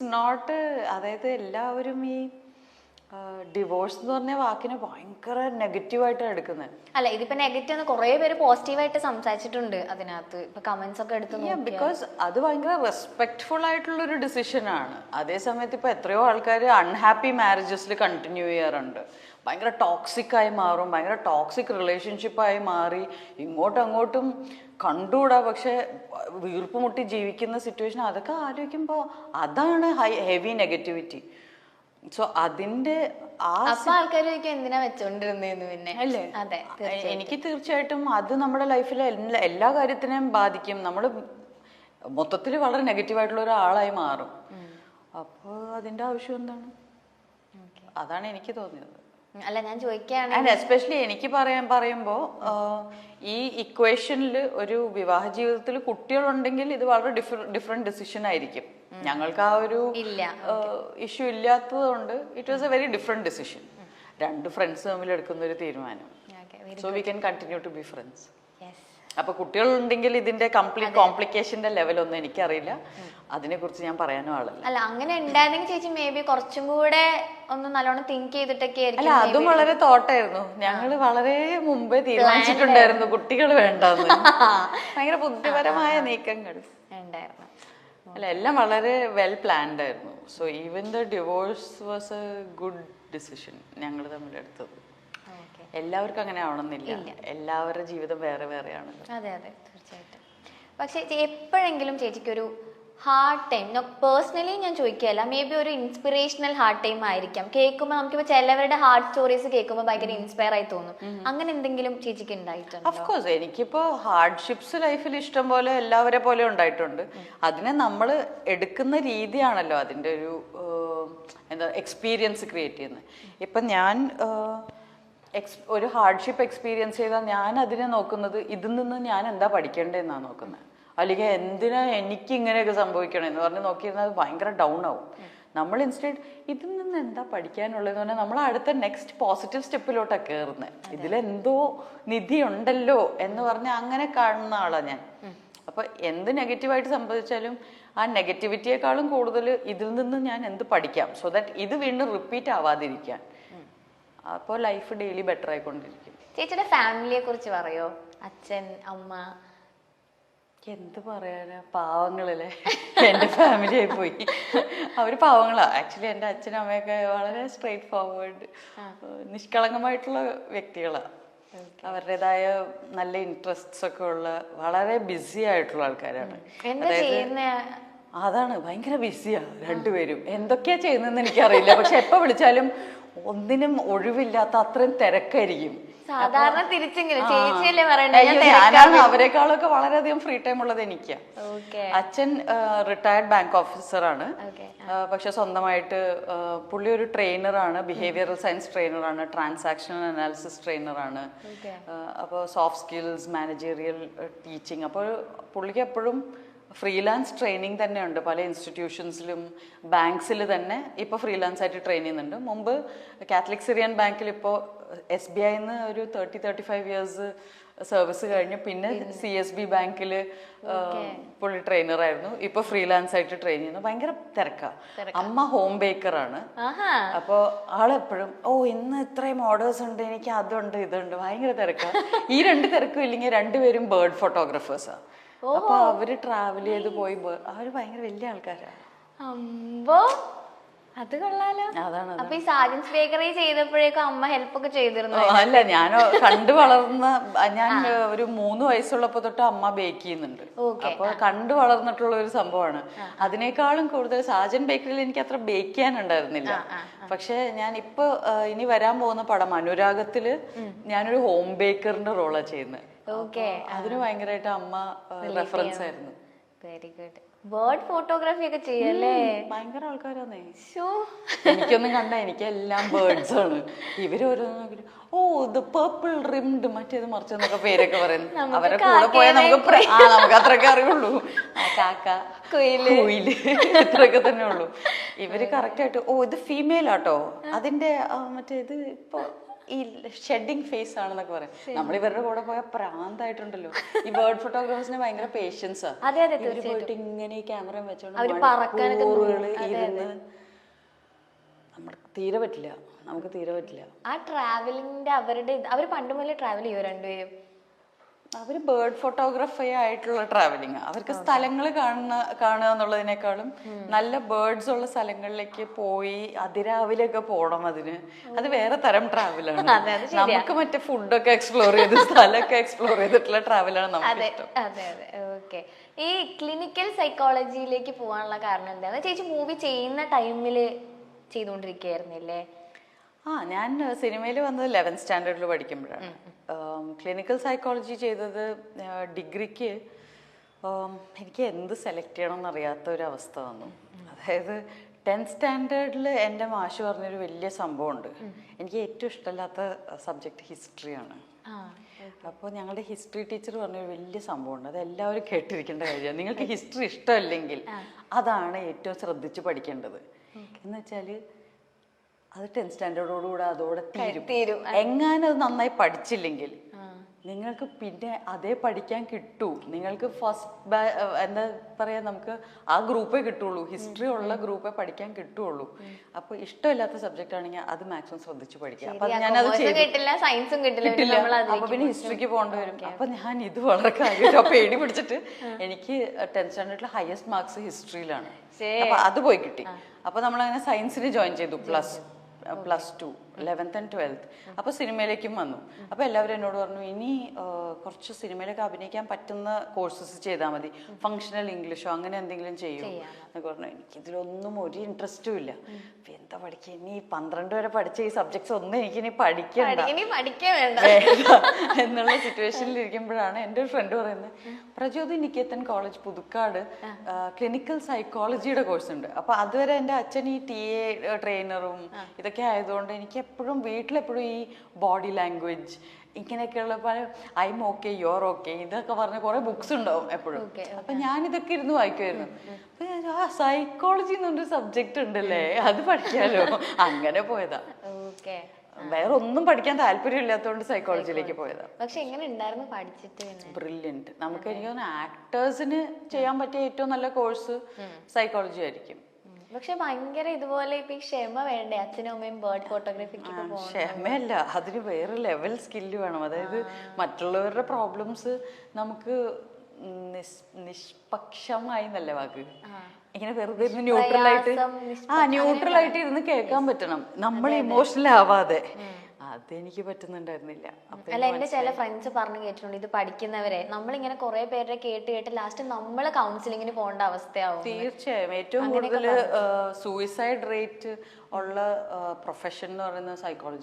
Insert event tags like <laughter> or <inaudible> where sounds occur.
Not അതായത് എല്ലാവരും ഈ ഡിവോഴ്സ് എന്ന് പറഞ്ഞ വാക്കിനെ ഭയങ്കര നെഗറ്റീവായിട്ടാണ് എടുക്കുന്നത്. അല്ല ഇതിപ്പോ നെഗറ്റീവ് എന്ന് കുറെ പേര് പോസിറ്റീവായിട്ട് സംസാരിച്ചിട്ടുണ്ട് അതിനകത്ത്. ഇപ്പൊ കമന്റ്സ് ഒക്കെ എടുത്ത് ബിക്കോസ് അത് ഭയങ്കര റെസ്പെക്ട്ഫുൾ ആയിട്ടുള്ള ഒരു ഡിസിഷൻ അതേ സമയത്ത് ഇപ്പൊ എത്രയോ ആൾക്കാർ അൺഹാപ്പി മാരേജസിൽ കണ്ടിന്യൂ ചെയ്യാറുണ്ട്. ഭയങ്കര ടോക്സിക് ആയി മാറും ഭയങ്കര ടോക്സിക് റിലേഷൻഷിപ്പായി മാറി ഇങ്ങോട്ടും അങ്ങോട്ടും കണ്ടുകൂടാ പക്ഷെ വീർപ്പ് മുട്ടി ജീവിക്കുന്ന സിറ്റുവേഷൻ അതൊക്കെ ആലോചിക്കുമ്പോൾ അതാണ് ഹൈ ഹെവി നെഗറ്റിവിറ്റി സോ അതിന്റെ എന്തിനാ പിന്നെ? അല്ലേ? അതെ എനിക്ക് തീർച്ചയായിട്ടും അത് നമ്മുടെ ലൈഫിലെ എല്ലാ കാര്യത്തിനെയും ബാധിക്കും. നമ്മൾ മൊത്തത്തിൽ വളരെ നെഗറ്റീവായിട്ടുള്ള ഒരാളായി മാറും. അപ്പോൾ അതിന്റെ ആവശ്യം എന്താണ്? അതാണ് എനിക്ക് തോന്നിയത്. അല്ല ഞാൻ ചോദിക്കുകയാണ്. എസ്പെഷ്യലി എനിക്ക് പറയാൻ പറയുമ്പോൾ ഈ ഇക്വേഷനിൽ ഒരു വിവാഹ ജീവിതത്തിൽ കുട്ടികളുണ്ടെങ്കിൽ ഇത് വളരെ ഡിഫറെന്റ് ഡിസിഷൻ ആയിരിക്കും. ഞങ്ങൾക്ക് ആ ഒരു. ഇഷ്യൂ ഇല്ലാത്തത് കൊണ്ട് it was a very different decision രണ്ട് ഫ്രണ്ട്സ് തമ്മിൽ എടുക്കുന്ന ഒരു തീരുമാനം. So we can continue to be friends. അപ്പൊ കുട്ടികളുണ്ടെങ്കിൽ ഇതിന്റെ കംപ്ലീറ്റ് കോംപ്ലിക്കേഷന്റെ ലെവൽ ഒന്നും എനിക്കറിയില്ല. അതിനെ കുറിച്ച് ഞാൻ പറയാനും ആളല്ല. അല്ല അങ്ങനെ ഉണ്ടായിരുന്നെങ്കിൽ ചേച്ചി മേ ബി കുറച്ചും കൂടെ ഒന്ന് നല്ലോണം തിങ്ക് ചെയ്തിട്ടൊക്കെ അല്ല അതും വളരെ തോട്ടായിരുന്നു. ഞങ്ങൾ വളരെ മുമ്പേ തീരുമാനിച്ചിട്ടുണ്ടായിരുന്നു കുട്ടികൾ വേണ്ടെന്ന്. <laughs> ഭയങ്കര ബുദ്ധിപരമായ നീക്കങ്ങൾ. ഉണ്ടായിരുന്നു. അല്ല എല്ലാം വളരെ വെൽ പ്ലാൻഡ് ആയിരുന്നു. So even the divorce was a good decision ഞങ്ങൾ തമ്മിൽ എടുത്തത്. എല്ലാവർക്കും അങ്ങനെ ആവണമെന്നില്ല. എല്ലാവരുടെ ജീവിതം വേറെ വേറെയാണ്. അതെ അതെ തീർച്ചയായിട്ടും. പക്ഷേ എപ്പോഴെങ്കിലും ചേച്ചിക്ക് ഒരു ഹാർഡ് ടൈം പേഴ്സണലി ഞാൻ ചോദിക്കുകയല്ല. മേ ബി ഒരു ഇൻസ്പിറേഷണൽ ഹാർഡ് ടൈം ആയിരിക്കാം. കേൾക്കുമ്പോൾ നമുക്കിപ്പോൾ ചിലവരുടെ ഹാർഡ് സ്റ്റോറീസ് കേൾക്കുമ്പോൾ ഭയങ്കര ഇൻസ്പയർ ആയി തോന്നും. അങ്ങനെ എന്തെങ്കിലും ചേച്ചിക്ക് ഉണ്ടായിട്ടുണ്ട്? ഓഫ് എനിക്കിപ്പോൾ എനിക്കിപ്പോ ഹാർഡ്ഷിപ്സ് ലൈഫിൽ ഇഷ്ടം പോലെ എല്ലാവരെ പോലെ ഉണ്ടായിട്ടുണ്ട്. അതിനെ നമ്മൾ എടുക്കുന്ന രീതിയാണല്ലോ അതിന്റെ ഒരു എന്താ എക്സ്പീരിയൻസ് ക്രിയേറ്റ് ചെയ്യുന്നത്. ഇപ്പം ഞാൻ എക്സ് ഒരു ഹാർഡ്ഷിപ്പ് എക്സ്പീരിയൻസ് ചെയ്താൽ ഞാൻ അതിനെ നോക്കുന്നത് ഇതിൽ നിന്ന് ഞാൻ എന്താ പഠിക്കേണ്ടതെന്നാണ് നോക്കുന്നത്. അല്ലെങ്കിൽ എന്തിനാ എനിക്ക് ഇങ്ങനെയൊക്കെ സംഭവിക്കണം എന്ന് പറഞ്ഞ് നോക്കിയിരുന്നാൽ ഭയങ്കര ഡൗൺ ആവും. നമ്മൾ ഇൻസ്റ്റെഡ് ഇതിൽ നിന്ന് എന്താ പഠിക്കാനുള്ളതെന്ന് പറഞ്ഞാൽ നമ്മൾ അടുത്ത നെക്സ്റ്റ് പോസിറ്റീവ് സ്റ്റെപ്പിലോട്ടാണ് കയറുന്നത് ഇതിലെന്തോ നിധി ഉണ്ടല്ലോ എന്ന് പറഞ്ഞ് അങ്ങനെ കാണുന്ന ആളാണ് ഞാൻ. അപ്പൊ എന്ത് നെഗറ്റീവായിട്ട് സംഭവിച്ചാലും ആ നെഗറ്റിവിറ്റിയെക്കാളും കൂടുതൽ ഇതിൽ നിന്ന് ഞാൻ എന്ത് പഠിക്കാം? സോ ദാറ്റ് ഇത് വീണ്ടും റിപ്പീറ്റ് ആവാതിരിക്കാൻ. അപ്പോൾ ലൈഫ് ഡെയിലി ബെറ്റർ ആയിക്കൊണ്ടിരിക്കും. ചേച്ചിയുടെ ഫാമിലിയെ കുറിച്ച് പറയോ? അച്ഛൻ അമ്മ എന്ത് പറയാനാ? പാവങ്ങളല്ലേ? എന്റെ ഫാമിലി ആയി പോയി. അവർ പാവങ്ങളാ. ആക്ച്വലി എന്റെ അച്ഛനും അമ്മയൊക്കെ വളരെ സ്ട്രെയിറ്റ് ഫോർവേഡ് നിഷ്കളങ്കമായിട്ടുള്ള വ്യക്തികളാ. അവരുടേതായ നല്ല ഇൻട്രസ്റ്റ്സ് ഒക്കെ ഉള്ള വളരെ ബിസി ആയിട്ടുള്ള ആൾക്കാരാണ്. അതാണ് ഭയങ്കര ബിസിയാ രണ്ടുപേരും. എന്തൊക്കെയാ ചെയ്യുന്നതെന്ന് എനിക്കറിയില്ല. പക്ഷെ എപ്പോ വിളിച്ചാലും ഒന്നിനും ഒഴിവില്ലാത്ത അത്രയും തിരക്കായിരിക്കും. സാധാരണ തിരിച്ചെങ്കിലും. ചേച്ചിയല്ലേ പറയണ്ടേ? ഞാനാണ് അവരെക്കാളൊക്കെ വളരെയധികം ഫ്രീ ടൈം ഉള്ളത് എനിക്ക്. അച്ഛൻ റിട്ടയർഡ് ബാങ്ക് ഓഫീസറാണ് പക്ഷെ സ്വന്തമായിട്ട് പുള്ളി ഒരു ട്രെയിനറാണ് ബിഹേവിയറൽ സയൻസ് ട്രെയിനറാണ് ട്രാൻസാക്ഷൻ അനാലിസിസ് ട്രെയിനറാണ്. അപ്പോൾ സോഫ്റ്റ് സ്കിൽസ് മാനേജീരിയൽ ടീച്ചിങ് അപ്പോൾ പുള്ളിക്ക് എപ്പോഴും ഫ്രീലാൻസ് ട്രെയിനിങ് തന്നെയുണ്ട്. പല ഇൻസ്റ്റിറ്റ്യൂഷൻസിലും ബാങ്ക്സിൽ തന്നെ ഇപ്പോൾ ഫ്രീലാൻസ് ആയിട്ട് ട്രെയിൻ ചെയ്യുന്നുണ്ട്. മുമ്പ് കാത്തലിക് സിറിയൻ ബാങ്കിൽ ഇപ്പോൾ എസ് ബി ഐന്ന് ഒരു thirty thirty five years service കഴിഞ്ഞു പിന്നെ സി എസ് ബി ബാങ്കിൽ പുള്ളി ട്രെയിനറായിരുന്നു ഇപ്പോൾ ഫ്രീലാൻസ് ആയിട്ട് ട്രെയിൻ ചെയ്യുന്നു. ഭയങ്കര തിരക്കാ. അമ്മ ഹോം ബേക്കറാണ് അപ്പോൾ അപ്പോ ആളെപ്പോഴും ഓ ഇന്ന് ഇത്രയും ഓർഡേഴ്സ് ഉണ്ട് എനിക്ക് അതുണ്ട് ഇതുണ്ട്. ഭയങ്കര തിരക്കാ. ഈ രണ്ട് തിരക്കും ഇല്ലെങ്കിൽ രണ്ടുപേരും ബേർഡ് ഫോട്ടോഗ്രാഫേഴ്സാ അപ്പൊ അവർ ട്രാവൽ ചെയ്ത് പോയി അവർ ഭയങ്കര വലിയ ആൾക്കാരാ. അമ്പോ അത് കൊള്ളാലോ. അതാണ് അപ്പൊ ഈ സാജൻസ് ബേക്കറി ചെയ്തപ്പോഴേക്കും അമ്മ ഹെൽപ്പ് ഒക്കെ ചെയ്തിരുന്നു? അല്ല ഞാൻ കണ്ടു വളർന്ന ഞാൻ ഒരു മൂന്ന് വയസ്സുള്ളപ്പോ തൊട്ട് അമ്മ ബേക്ക് ചെയ്യുന്നുണ്ട്. അപ്പൊ കണ്ടു വളർന്നിട്ടുള്ള ഒരു സംഭവമാണ്. അതിനേക്കാളും കൂടുതൽ സാജൻ ബേക്കറിയിൽ എനിക്ക് അത്ര ബേക്ക് ചെയ്യാനുണ്ടായിരുന്നില്ല പക്ഷെ ഞാൻ ഇപ്പൊ ഇനി വരാൻ പോകുന്ന പടം അനുരാഗത്തിൽ ഞാനൊരു ഹോം ബേക്കറിന്റെ റോളാ ചെയ്യുന്നത് ഓക്കെ. അതിന് ഭയങ്കരമായിട്ട് അമ്മ റെഫറൻസ് ആയിരുന്നു. വെരി ഗുഡ് ബേർഡ് ഫോട്ടോഗ്രാഫി ഒക്കെ ചെയ്യല്ലേ? ഭയങ്കര ആൾക്കാരാന്നേ. എനിക്കൊന്നും കണ്ട എനിക്ക് എല്ലാം ബേർഡ്സ് ആണ്. ഇവർ ഓരോന്ന് ഓ ഇത് പേർപ്പിൾ റിംഡ് മറ്റേത് മറിച്ചെന്നൊക്കെ പേരൊക്കെ പറയുന്നു <laughs> അവരെ കൂടെ പോയാൽ നമുക്ക് ആ നമുക്ക് അത്രയൊക്കെ അറിയുള്ളൂ. കാക്ക. കുയിൽ. കുയിൽ. <laughs> ഇത്രയൊക്കെ തന്നെ ഉള്ളൂ ഇവർ കറക്റ്റ് ആയിട്ട് ഓ ഇത് ഫീമെയിൽ ആട്ടോ. അതിന്റെ മറ്റേ ഇത് ഇപ്പൊ ഈ ഷെഡിങ് ഫേസ് ആണെന്നൊക്കെ പറയും. നമ്മൾ ഇവരുടെ കൂടെ പോയ പ്രാന്തായിട്ടുണ്ടല്ലോ. ഈ ബേർഡ് ഫോട്ടോഗ്രാഫേഴ്സിന് ഭയങ്കര പേഷ്യൻസ് അതെ, അതെ, പോയിട്ട് ഇങ്ങനെ ഈ ക്യാമറ വെച്ചോണ്ട് നമുക്ക് തീരെ പറ്റില്ല. നമുക്ക് തീരെ പറ്റില്ല. ആ ട്രാവലിങ്ങിന്റെ അവരുടെ അവർ അവർ പണ്ട് മുതലേ ട്രാവൽ ചെയ്യോ രണ്ടുപേരും? അവർ ബേർഡ് ഫോട്ടോഗ്രാഫി ആയിട്ടുള്ള ട്രാവലിംഗ് അവർക്ക് സ്ഥലങ്ങൾ കാണുന്ന കാണുക എന്നുള്ളതിനേക്കാളും നല്ല ബേർഡ്സ് ഉള്ള സ്ഥലങ്ങളിലേക്ക് പോയി അതിരാവിലെ ഒക്കെ പോകണം അതിന്. അത് വേറെ തരം ട്രാവലാണ് നമുക്ക് മറ്റേ ഫുഡൊക്കെ എക്സ്പ്ലോർ ചെയ്ത് സ്ഥലമൊക്കെ എക്സ്പ്ലോർ ചെയ്തിട്ടുള്ള ട്രാവലാണ് നമുക്ക് ഓക്കെ ഈ ക്ലിനിക്കൽ സൈക്കോളജിയിലേക്ക് പോകാനുള്ള കാരണം എന്താണ് ചേച്ചി മൂവി ചെയ്യുന്ന ടൈമിൽ ചെയ്തുകൊണ്ടിരിക്കുകയായിരുന്നില്ലേ? ആ ഞാൻ സിനിമയിൽ വന്നത് ലെവൻത് സ്റ്റാൻഡേർഡിൽ പഠിക്കുമ്പോഴാണ്. ക്ലിനിക്കൽ സൈക്കോളജി ചെയ്തത് ഡിഗ്രിക്ക് എനിക്ക് എന്ത് സെലക്ട് ചെയ്യണം എന്നറിയാത്ത ഒരു അവസ്ഥ വന്നു. അതായത് ടെൻത്ത് സ്റ്റാൻഡേർഡിൽ എന്റെ മാഷ് പറഞ്ഞൊരു വലിയ സംഭവമുണ്ട്. എനിക്ക് ഏറ്റവും ഇഷ്ടമില്ലാത്ത സബ്ജക്റ്റ് ഹിസ്റ്ററിയാണ് അപ്പോൾ ഞങ്ങളുടെ ഹിസ്റ്ററി ടീച്ചർ പറഞ്ഞൊരു വലിയ സംഭവമുണ്ട്. അത് എല്ലാവരും കേട്ടിരിക്കേണ്ട കാര്യമാണ്. നിങ്ങൾക്ക് <laughs> ഹിസ്റ്ററി ഇഷ്ടമല്ലെങ്കിൽ അതാണ് ഏറ്റവും ശ്രദ്ധിച്ച് പഠിക്കേണ്ടത്. എന്ന് വെച്ചാൽ അത് ടെൻത്ത് സ്റ്റാൻഡേർഡോടുകൂടെ അതോടെ തീരും. തീരും. എങ്ങാനും അത് നന്നായി പഠിച്ചില്ലെങ്കിൽ നിങ്ങൾക്ക് പിന്നെ അതേ പഠിക്കാൻ കിട്ടൂ. നിങ്ങൾക്ക് ഫസ്റ്റ് എന്താ പറയാ നമുക്ക് ആ ഗ്രൂപ്പേ കിട്ടുള്ളൂ. ഹിസ്റ്ററി ഉള്ള ഗ്രൂപ്പേ പഠിക്കാൻ കിട്ടുള്ളൂ. അപ്പൊ ഇഷ്ടമില്ലാത്ത സബ്ജക്റ്റ് ആണെങ്കിൽ അത് മാക്സിമം ശ്രദ്ധിച്ച് പഠിക്കാം അപ്പൊ ഞാൻ ഞാനത് കിട്ടില്ല സയൻസും കിട്ടില്ല. അപ്പൊ പിന്നെ ഹിസ്റ്ററിക്ക് പോകേണ്ടി വരും. അപ്പൊ ഞാൻ ഇത് വളരെ കാര്യമായിട്ട് പേടി പിടിച്ചിട്ട് എനിക്ക് ടെൻത്ത് സ്റ്റാൻഡേർഡിലെ ഹയസ്റ്റ് മാർക്സ് ഹിസ്റ്ററിയിലാണ് അപ്പൊ അത് പോയി കിട്ടി. അപ്പൊ നമ്മൾ അങ്ങനെ സയൻസിന് ജോയിൻ ചെയ്തു plus plus two eleventh and twelfth അപ്പോൾ സിനിമയിലേക്കും വന്നു. അപ്പോൾ എല്ലാവരും എന്നോട് പറഞ്ഞു ഇനി കുറച്ച് സിനിമയിലൊക്കെ അഭിനയിക്കാൻ പറ്റുന്ന കോഴ്സസ് ചെയ്താൽ മതി. ഫങ്ഷണൽ ഇംഗ്ലീഷോ അങ്ങനെ എന്തെങ്കിലും ചെയ്യൂ. എന്നൊക്കെ പറഞ്ഞു. എനിക്ക് ഇതിലൊന്നും ഒരു ഇൻട്രസ്റ്റും ഇല്ല. അപ്പൊ എന്താ പഠിക്കുക? ഇനി പന്ത്രണ്ട് വരെ പഠിച്ച ഈ സബ്ജക്ട്സ് ഒന്നും എനിക്കിനി പഠിക്കണ്ട. ഇനി വേണ്ട. എന്നുള്ള സിറ്റുവേഷനിൽ ഇരിക്കുമ്പോഴാണ് എന്റെ ഒരു ഫ്രണ്ട് പറയുന്നത്. പ്രചോദി നിക്കേത്തൻ കോളേജ് പുതുക്കാട് ക്ലിനിക്കൽ സൈക്കോളജിയുടെ കോഴ്സ് ഉണ്ട്. അപ്പൊ അതുവരെ എന്റെ അച്ഛൻ ഈ ടി എ ട്രെയിനറും ഇതൊക്കെ ആയതുകൊണ്ട് എനിക്ക് എപ്പോഴും വീട്ടിലെപ്പോഴും ഈ ബോഡി ലാംഗ്വേജ് ഇങ്ങനെയൊക്കെയുള്ള പല ഐം ഓക്കെ യോർ ഓക്കെ ഇതൊക്കെ പറഞ്ഞ കുറെ ബുക്സ് ഉണ്ടാവും എപ്പോഴും. അപ്പൊ ഞാൻ ഇതൊക്കെ ഇരുന്ന് വായിക്കുമായിരുന്നു അപ്പൊ ഞാൻ ആ സൈക്കോളജി എന്നൊരു സബ്ജക്റ്റ് ഉണ്ടല്ലേ അത് പഠിക്കാലോ. <laughs> അങ്ങനെ പോയതാ. ഓക്കെ വേറെ ഒന്നും പഠിക്കാൻ താല്പര്യമില്ലാത്തതുകൊണ്ട് സൈക്കോളജിയിലേക്ക് പോയതാ. പക്ഷെ എങ്ങനെ ഉണ്ടായിരുന്നു പഠിച്ചിട്ട് ബ്രില്യന്റ് നമുക്ക് എനിക്ക് തോന്നുന്നു ആക്ടേഴ്സിന് ചെയ്യാൻ പറ്റിയ ഏറ്റവും നല്ല കോഴ്സ് സൈക്കോളജി ആയിരിക്കും. പക്ഷെ ഭയങ്കര ഇതുപോലെ ഇപ്പൊ ഈ ക്ഷമ വേണ്ടേ? അച്ഛനും അമ്മയും ബേർഡ് ഫോട്ടോഗ്രാഫിക്ക് ക്ഷമയല്ല. അതിന് വേറെ ലെവൽ സ്കില്ല് വേണം. അതായത് മറ്റുള്ളവരുടെ പ്രോബ്ലംസ് നമുക്ക് നിഷ്പക്ഷമായി നല്ല വാക്ക്? ഇങ്ങനെ വെറുതെ ഇരുന്ന് ന്യൂട്രൽ ആയിട്ട് ആ ന്യൂട്രൽ ആയിട്ട് ഇരുന്ന് കേൾക്കാൻ പറ്റണം. നമ്മൾ ഇമോഷണൽ ആവാതെ. അതെനിക്ക് പറ്റുന്നുണ്ടായിരുന്നില്ല. അപ്പൊ അല്ല എന്റെ ചില ഫ്രണ്ട്സ് പറഞ്ഞു കേട്ടിട്ടുണ്ട് ഇത് പഠിക്കുന്നവരെ. നമ്മളിങ്ങനെ കുറെ പേരുടെ കേട്ട് കേട്ട് ലാസ്റ്റ് നമ്മൾ കൗൺസിലിങ്ങിന് പോകേണ്ട അവസ്ഥയാവും. തീർച്ചയായും. ഏറ്റവും കൂടുതൽ സൂയിസൈഡ് റേറ്റ് ഉള്ള പ്രൊഫഷൻ എന്ന് പറയുന്നത് സൈക്കോളജി